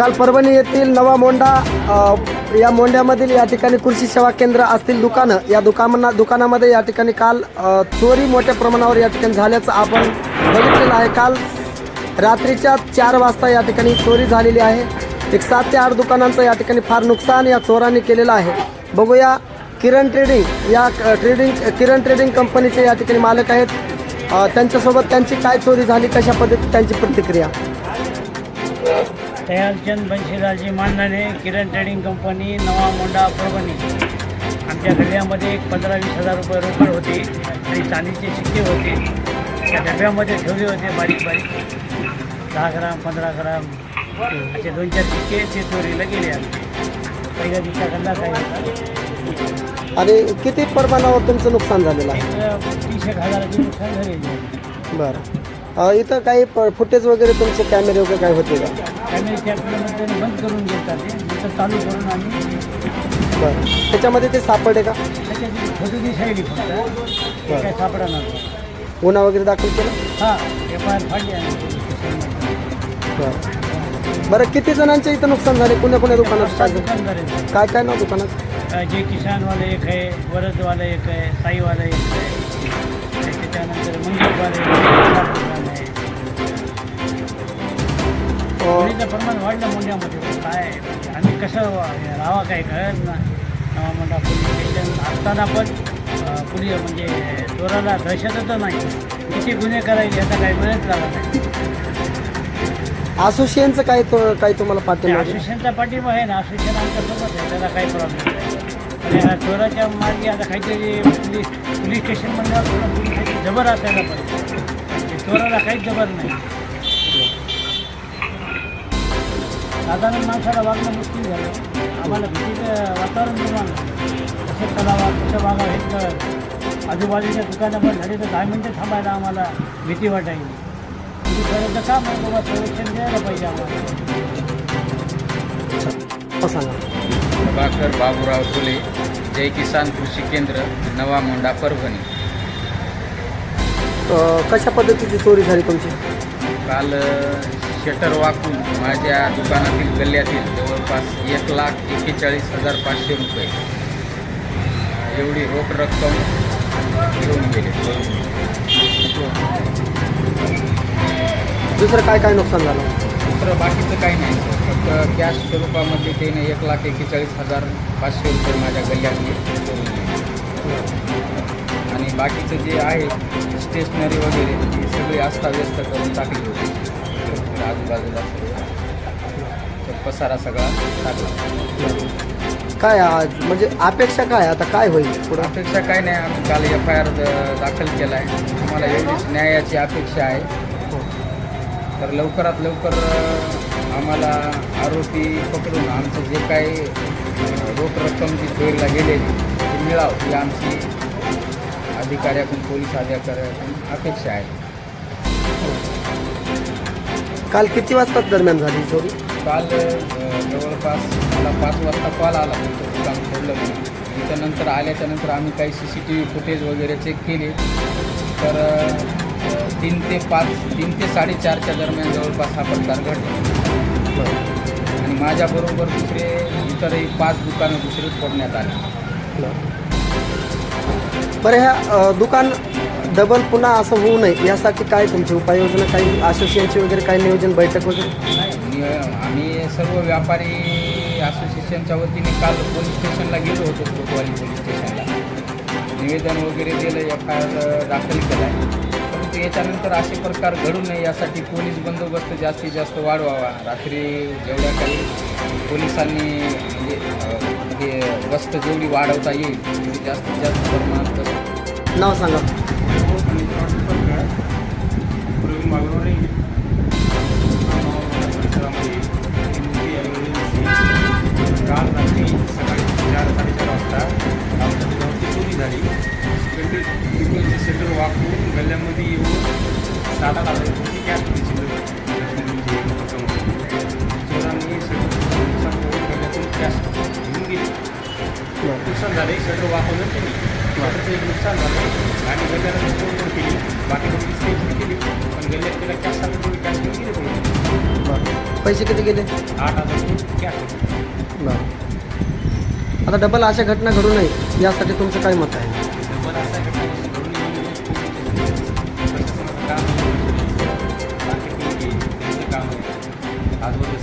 काल परभणी येथील नवा मोंडा अ, या मोंड्यामधील या ठिकाणी कृषी सेवा केंद्र असतील दुकानं या दुकाना दुकानामध्ये या ठिकाणी काल अ, चोरी मोठ्या प्रमाणावर या ठिकाणी झाल्याचं आपण बघितलेलं आहे. काल रात्रीच्या चार वाजता या ठिकाणी चोरी झालेली आहे. एक सात ते आठ दुकानांचं या ठिकाणी फार नुकसान या चोरांनी केलेलं आहे. बघूया किरण ट्रेडिंग या अ, ट्रेडिंग किरण ट्रेडिंग कंपनीचे या ठिकाणी मालक आहेत. अ, त्यांच्यासोबत त्यांची काय चोरी झाली कशा पद्धती त्यांची प्रतिक्रिया? दयालचंद बंशीलालजी मांडणे किरण ट्रेडिंग कंपनी नवा मोंडा परभणी. आमच्या गल्ल्यामध्ये एक पंधरा वीस हजार रुपये रोकड होते आणि चांदीचे सिक्के होते. त्या डब्यामध्ये ठेवले होते बारीक बारीक. दहा ग्राम पंधरा ग्राम असे दोन चार सिक्के ते चोरीला गेले पहिल्या दिवसा गल्ला काय होता आणि किती प्रमाणावर तुमचं नुकसान झालेलं आहे? तीस एक हजाराची नुकसान झालेली बरं. अ, इथं काही फुटेज वगैरे तुमचे कॅमेरे वगैरे काय होते का? त्यामुळे त्या किलोमीटर बंद करून घेतात ते. नंतर चालू करून आम्ही बरं. त्याच्यामध्ये ते सापडे का? त्याच्यात फोटो दिसायली फक्त. ते काय गुन्हा वगैरे दाखल केला? हां एफ आय आर फाडली आम्ही बरं. बरं किती जणांचे इथं नुकसान झाले? कोण्या कोण्या दुकानात काय? झालं? दुकानदार. काय काय नाव दुकानात? जे किसानवाला एक आहे वरदवाला एक आहे साईवाला एक आहे. त्याच्यानंतर मंगलवाला एक आहे. चोरीचं प्रमाण वाढलं मोंड्यामध्ये काय आम्ही कसं राहावं काय कळत ना. पोलीस स्टेशन असताना पण पोलीस म्हणजे चोराला दहशतच नाही. किती गुन्हे करायचे याचा काही लागत नाही. असोसिएशनचं काय तो काही तुम्हाला आहे? असोसिएशनचा पाठिंबा आहे ना असोसिएशन आमच्यासोबत आहे त्याला काही प्रॉब्लेम नाही. ह्या चोराच्या मार्गी आता काहीतरी पोलीस पोलीस स्टेशन म्हणल्यावर जबर असायला पाहिजे चोराला काहीच जबर नाही. साधारण माणसाला वागणं मुश्किल झालं. आम्हाला भीतीचं वातावरण निर्माण झालं. कसं करावा कसं वागावं हेच कळत आजूबाजूच्या दुकानं पण झाली तर दहा मिनटं थांबायला आम्हाला भीती वाटायची पोलिसांचं काम आहे बाबा संरक्षण द्यायला पाहिजे आम्हाला? हो, सांगा. प्रभाकर बाबूराव फुले जय किसान कृषी केंद्र नवा मोंडा परभणी. कशा पद्धतीची चोरी झाली तुमची? काल शटर वाकून माझ्या दुकानातील गल्ल्यातील जवळपास एक लाख एक्केचाळीस हजार पाचशे रुपये. एवढी रोख रक्कम घेऊन गेले. दुसरं काय काय नुकसान झालं? दुसरं बाकीचं काही नाही. फक्त कॅश स्वरूपामध्ये त्याने एक लाख एक्केचाळीस हजार पाचशे रुपये माझ्या दिले आणि बाकीचं जे आहे स्टेशनरी वगैरे ती सगळी अस्ताव्यस्त करून टाकली होती. आजूबाजूला. तर पसारा सगळा टाकला काय आज म्हणजे अपेक्षा काय? आता काय होईल पुढं? अपेक्षा काय नाही. आम्ही काल एफ आय आर दाखल केला आहे आम्हाला एवढीच न्यायाची अपेक्षा आहे. तर लवकरात लवकर आम्हाला आरोपी पकडून आमचं जे काही रोख रक्कम जी चोरीला गेलेली ती मिळावं ही आमची अधिकाऱ्याकडून पोलीस अधिकाऱ्याकडून अपेक्षा आहे. काल किती वाजता दरम्यान झाली चोरी? काल जवळपास मला पाच वाजता कॉल आला तुमचं दुकान फोडलं म्हणून आणि त्यानंतर आल्याच्यानंतर आम्ही काही C C T V footage वगैरे चेक केले. तर तीन ते पाच तीन ते साडेचारच्या दरम्यान जवळपास हा प्रकार घडला. आणि माझ्याबरोबर दुसरे इतरही पाच दुकानं दुसरे फोडण्यात आले. बरं ह्या दुकान डबल पुन्हा असं होऊ नये यासाठी काय तुमची उपाययोजना काही असोसिएशनची वगैरे काही नियोजन बैठक वगैरे? आणि आम्ही सर्व व्यापारी असोसिएशनच्या वतीने काल पोलीस स्टेशनला गेलो होतो कोतवाली पोलीस स्टेशनला. निवेदन वगैरे दिलं एफ आय आर दाखल केला आहे. परंतु याच्यानंतर असे प्रकार घडू नये यासाठी पोलीस बंदोबस्त जास्तीत जास्त वाढवावा. रात्री जेवढ्या काही पोलिसांनी म्हणजे हे गस्त जेवढी वाढवता येईल तेवढी जास्तीत जास्त प्रमाणात नाव सांगा. शटर गल्ल्यामध्ये येऊन साधा आठ ती गॅस कॅश चोरांनी गल्ल्यातून कॅश घेऊन गेली नुकसान झाले शटर वाकवलं त्यांनी शटरचं एक नुकसान झालं आणि गल्ल्याला तोडफोड केली बाकी कोणती स्टेज केली पण गल्ल्यात त्याला कॅश सांगून कॅश घेऊन गेले कोणी पैसे किती गेले? आठ हजार रुपये कॅश होते आता डबल अशा घटना घडू नये यासाठी तुमचं काय मत आहे? डबल अशा घटना